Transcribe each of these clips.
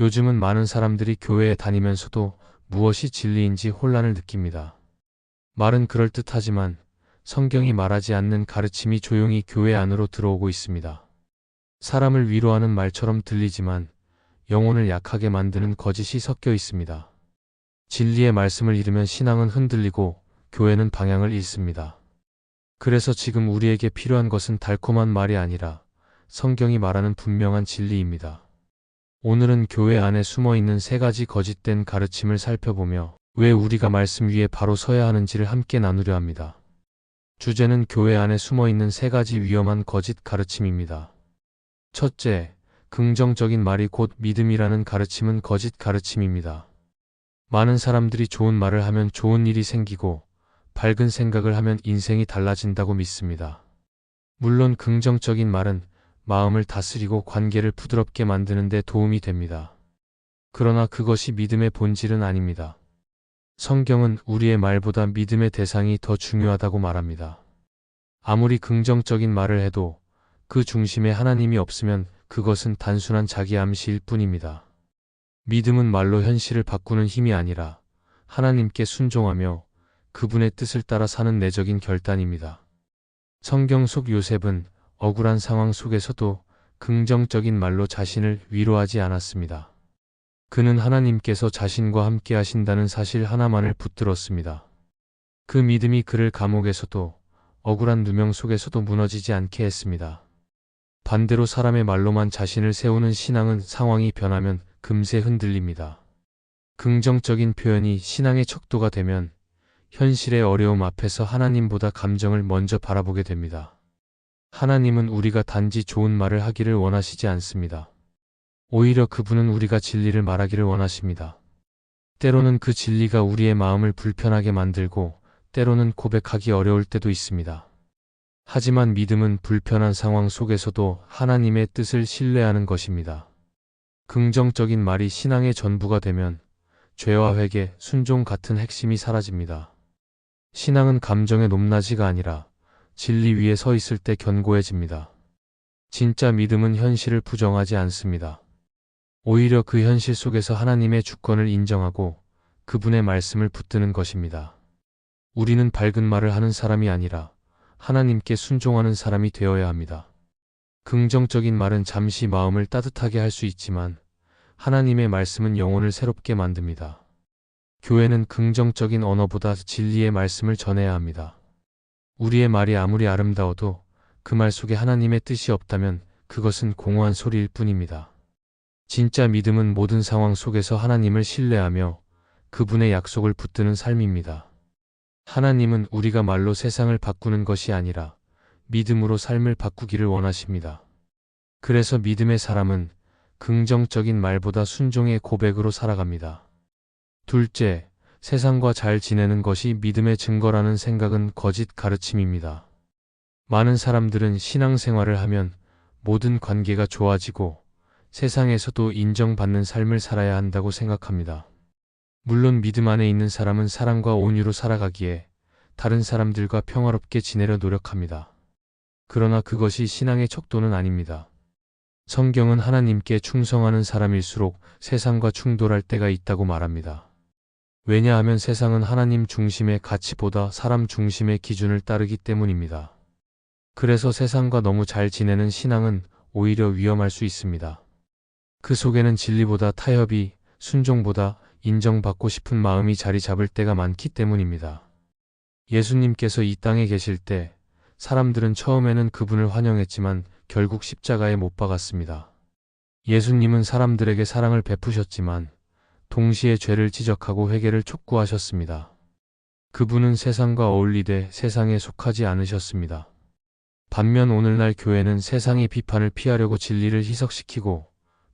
요즘은 많은 사람들이 교회에 다니면서도 무엇이 진리인지 혼란을 느낍니다. 말은 그럴듯하지만 성경이 말하지 않는 가르침이 조용히 교회 안으로 들어오고 있습니다. 사람을 위로하는 말처럼 들리지만 영혼을 약하게 만드는 거짓이 섞여 있습니다. 진리의 말씀을 잃으면 신앙은 흔들리고 교회는 방향을 잃습니다. 그래서 지금 우리에게 필요한 것은 달콤한 말이 아니라 성경이 말하는 분명한 진리입니다. 오늘은 교회 안에 숨어 있는 세 가지 거짓된 가르침을 살펴보며 왜 우리가 말씀 위에 바로 서야 하는지를 함께 나누려 합니다. 주제는 교회 안에 숨어 있는 세 가지 위험한 거짓 가르침입니다. 첫째, 긍정적인 말이 곧 믿음이라는 가르침은 거짓 가르침입니다. 많은 사람들이 좋은 말을 하면 좋은 일이 생기고 밝은 생각을 하면 인생이 달라진다고 믿습니다. 물론 긍정적인 말은 마음을 다스리고 관계를 부드럽게 만드는 데 도움이 됩니다. 그러나 그것이 믿음의 본질은 아닙니다. 성경은 우리의 말보다 믿음의 대상이 더 중요하다고 말합니다. 아무리 긍정적인 말을 해도 그 중심에 하나님이 없으면 그것은 단순한 자기 암시일 뿐입니다. 믿음은 말로 현실을 바꾸는 힘이 아니라 하나님께 순종하며 그분의 뜻을 따라 사는 내적인 결단입니다. 성경 속 요셉은 억울한 상황 속에서도 긍정적인 말로 자신을 위로하지 않았습니다. 그는 하나님께서 자신과 함께 하신다는 사실 하나만을 붙들었습니다. 그 믿음이 그를 감옥에서도 억울한 누명 속에서도 무너지지 않게 했습니다. 반대로 사람의 말로만 자신을 세우는 신앙은 상황이 변하면 금세 흔들립니다. 긍정적인 표현이 신앙의 척도가 되면 현실의 어려움 앞에서 하나님보다 감정을 먼저 바라보게 됩니다. 하나님은 우리가 단지 좋은 말을 하기를 원하시지 않습니다. 오히려 그분은 우리가 진리를 말하기를 원하십니다. 때로는 그 진리가 우리의 마음을 불편하게 만들고 때로는 고백하기 어려울 때도 있습니다. 하지만 믿음은 불편한 상황 속에서도 하나님의 뜻을 신뢰하는 것입니다. 긍정적인 말이 신앙의 전부가 되면 죄와 회개, 순종 같은 핵심이 사라집니다. 신앙은 감정의 높낮이가 아니라 진리 위에 서 있을 때 견고해집니다. 진짜 믿음은 현실을 부정하지 않습니다. 오히려 그 현실 속에서 하나님의 주권을 인정하고 그분의 말씀을 붙드는 것입니다. 우리는 밝은 말을 하는 사람이 아니라 하나님께 순종하는 사람이 되어야 합니다. 긍정적인 말은 잠시 마음을 따뜻하게 할 수 있지만 하나님의 말씀은 영혼을 새롭게 만듭니다. 교회는 긍정적인 언어보다 진리의 말씀을 전해야 합니다. 우리의 말이 아무리 아름다워도 그 말 속에 하나님의 뜻이 없다면 그것은 공허한 소리일 뿐입니다. 진짜 믿음은 모든 상황 속에서 하나님을 신뢰하며 그분의 약속을 붙드는 삶입니다. 하나님은 우리가 말로 세상을 바꾸는 것이 아니라 믿음으로 삶을 바꾸기를 원하십니다. 그래서 믿음의 사람은 긍정적인 말보다 순종의 고백으로 살아갑니다. 둘째, 세상과 잘 지내는 것이 믿음의 증거라는 생각은 거짓 가르침입니다. 많은 사람들은 신앙생활을 하면 모든 관계가 좋아지고 세상에서도 인정받는 삶을 살아야 한다고 생각합니다. 물론 믿음 안에 있는 사람은 사랑과 온유로 살아가기에 다른 사람들과 평화롭게 지내려 노력합니다. 그러나 그것이 신앙의 척도는 아닙니다. 성경은 하나님께 충성하는 사람일수록 세상과 충돌할 때가 있다고 말합니다. 왜냐하면 세상은 하나님 중심의 가치보다 사람 중심의 기준을 따르기 때문입니다. 그래서 세상과 너무 잘 지내는 신앙은 오히려 위험할 수 있습니다. 그 속에는 진리보다 타협이, 순종보다 인정받고 싶은 마음이 자리 잡을 때가 많기 때문입니다. 예수님께서 이 땅에 계실 때 사람들은 처음에는 그분을 환영했지만 결국 십자가에 못 박았습니다. 예수님은 사람들에게 사랑을 베푸셨지만 동시에 죄를 지적하고 회개를 촉구하셨습니다. 그분은 세상과 어울리되 세상에 속하지 않으셨습니다. 반면 오늘날 교회는 세상의 비판을 피하려고 진리를 희석시키고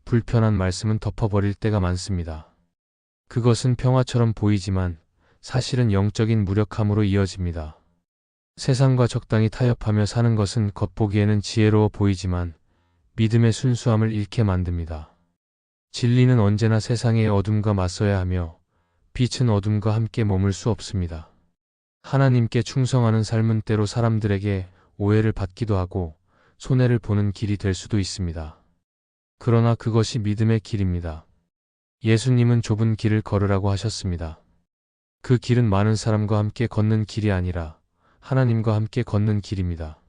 불편한 말씀은 덮어버릴 때가 많습니다. 그것은 평화처럼 보이지만 사실은 영적인 무력함으로 이어집니다. 세상과 적당히 타협하며 사는 것은 겉보기에는 지혜로워 보이지만 믿음의 순수함을 잃게 만듭니다. 진리는 언제나 세상의 어둠과 맞서야 하며 빛은 어둠과 함께 머물 수 없습니다. 하나님께 충성하는 삶은 때로 사람들에게 오해를 받기도 하고 손해를 보는 길이 될 수도 있습니다. 그러나 그것이 믿음의 길입니다. 예수님은 좁은 길을 걸으라고 하셨습니다. 그 길은 많은 사람과 함께 걷는 길이 아니라 하나님과 함께 걷는 길입니다.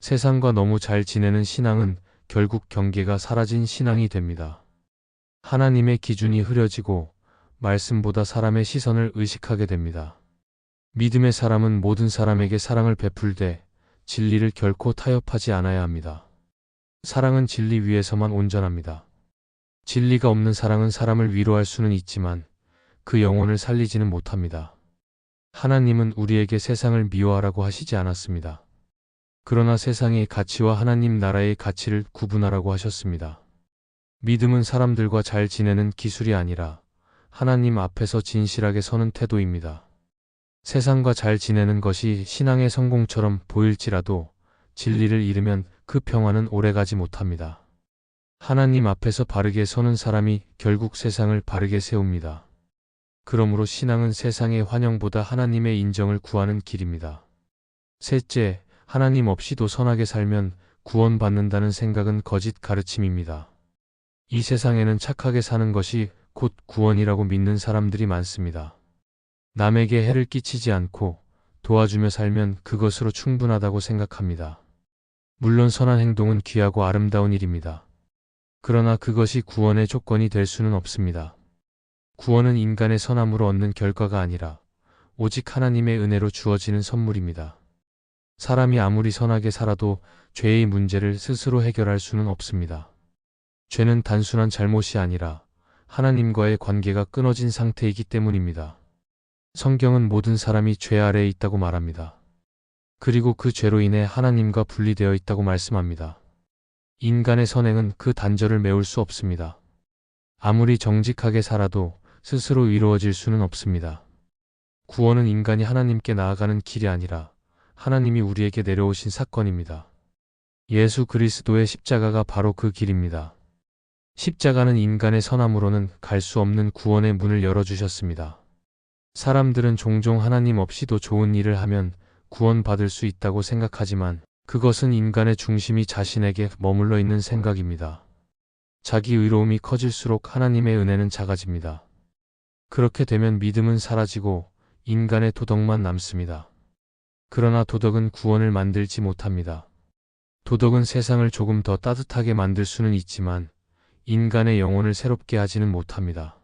세상과 너무 잘 지내는 신앙은 결국 경계가 사라진 신앙이 됩니다. 하나님의 기준이 흐려지고 말씀보다 사람의 시선을 의식하게 됩니다. 믿음의 사람은 모든 사람에게 사랑을 베풀되 진리를 결코 타협하지 않아야 합니다. 사랑은 진리 위에서만 온전합니다. 진리가 없는 사랑은 사람을 위로할 수는 있지만 그 영혼을 살리지는 못합니다. 하나님은 우리에게 세상을 미워하라고 하시지 않았습니다. 그러나 세상의 가치와 하나님 나라의 가치를 구분하라고 하셨습니다. 믿음은 사람들과 잘 지내는 기술이 아니라 하나님 앞에서 진실하게 서는 태도입니다. 세상과 잘 지내는 것이 신앙의 성공처럼 보일지라도 진리를 잃으면 그 평화는 오래가지 못합니다. 하나님 앞에서 바르게 서는 사람이 결국 세상을 바르게 세웁니다. 그러므로 신앙은 세상의 환영보다 하나님의 인정을 구하는 길입니다. 셋째, 하나님 없이도 선하게 살면 구원받는다는 생각은 거짓 가르침입니다. 이 세상에는 착하게 사는 것이 곧 구원이라고 믿는 사람들이 많습니다. 남에게 해를 끼치지 않고 도와주며 살면 그것으로 충분하다고 생각합니다. 물론 선한 행동은 귀하고 아름다운 일입니다. 그러나 그것이 구원의 조건이 될 수는 없습니다. 구원은 인간의 선함으로 얻는 결과가 아니라 오직 하나님의 은혜로 주어지는 선물입니다. 사람이 아무리 선하게 살아도 죄의 문제를 스스로 해결할 수는 없습니다. 죄는 단순한 잘못이 아니라 하나님과의 관계가 끊어진 상태이기 때문입니다. 성경은 모든 사람이 죄 아래에 있다고 말합니다. 그리고 그 죄로 인해 하나님과 분리되어 있다고 말씀합니다. 인간의 선행은 그 단절을 메울 수 없습니다. 아무리 정직하게 살아도 스스로 이루어질 수는 없습니다. 구원은 인간이 하나님께 나아가는 길이 아니라 하나님이 우리에게 내려오신 사건입니다. 예수 그리스도의 십자가가 바로 그 길입니다. 십자가는 인간의 선함으로는 갈 수 없는 구원의 문을 열어주셨습니다. 사람들은 종종 하나님 없이도 좋은 일을 하면 구원받을 수 있다고 생각하지만 그것은 인간의 중심이 자신에게 머물러 있는 생각입니다. 자기 의로움이 커질수록 하나님의 은혜는 작아집니다. 그렇게 되면 믿음은 사라지고 인간의 도덕만 남습니다. 그러나 도덕은 구원을 만들지 못합니다. 도덕은 세상을 조금 더 따뜻하게 만들 수는 있지만 인간의 영혼을 새롭게 하지는 못합니다.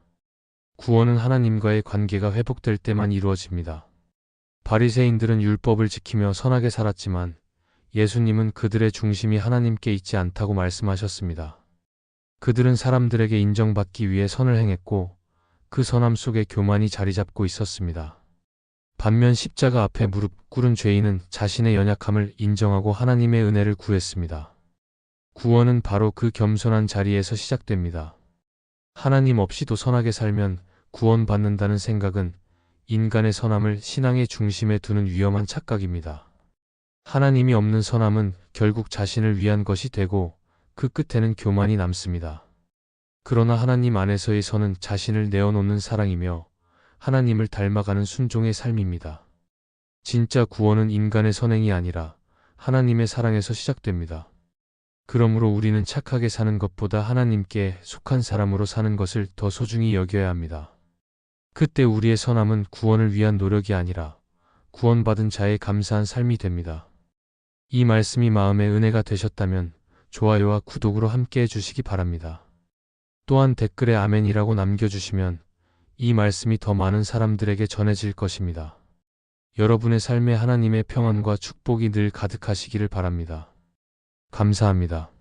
구원은 하나님과의 관계가 회복될 때만 이루어집니다. 바리새인들은 율법을 지키며 선하게 살았지만 예수님은 그들의 중심이 하나님께 있지 않다고 말씀하셨습니다. 그들은 사람들에게 인정받기 위해 선을 행했고 그 선함 속에 교만이 자리 잡고 있었습니다. 반면 십자가 앞에 무릎 꿇은 죄인은 자신의 연약함을 인정하고 하나님의 은혜를 구했습니다. 구원은 바로 그 겸손한 자리에서 시작됩니다. 하나님 없이도 선하게 살면 구원받는다는 생각은 인간의 선함을 신앙의 중심에 두는 위험한 착각입니다. 하나님이 없는 선함은 결국 자신을 위한 것이 되고 그 끝에는 교만이 남습니다. 그러나 하나님 안에서의 선은 자신을 내어놓는 사랑이며 하나님을 닮아가는 순종의 삶입니다. 진짜 구원은 인간의 선행이 아니라 하나님의 사랑에서 시작됩니다. 그러므로 우리는 착하게 사는 것보다 하나님께 속한 사람으로 사는 것을 더 소중히 여겨야 합니다. 그때 우리의 선함은 구원을 위한 노력이 아니라 구원받은 자의 감사한 삶이 됩니다. 이 말씀이 마음의 은혜가 되셨다면 좋아요와 구독으로 함께 해주시기 바랍니다. 또한 댓글에 아멘이라고 남겨주시면 이 말씀이 더 많은 사람들에게 전해질 것입니다. 여러분의 삶에 하나님의 평안과 축복이 늘 가득하시기를 바랍니다. 감사합니다.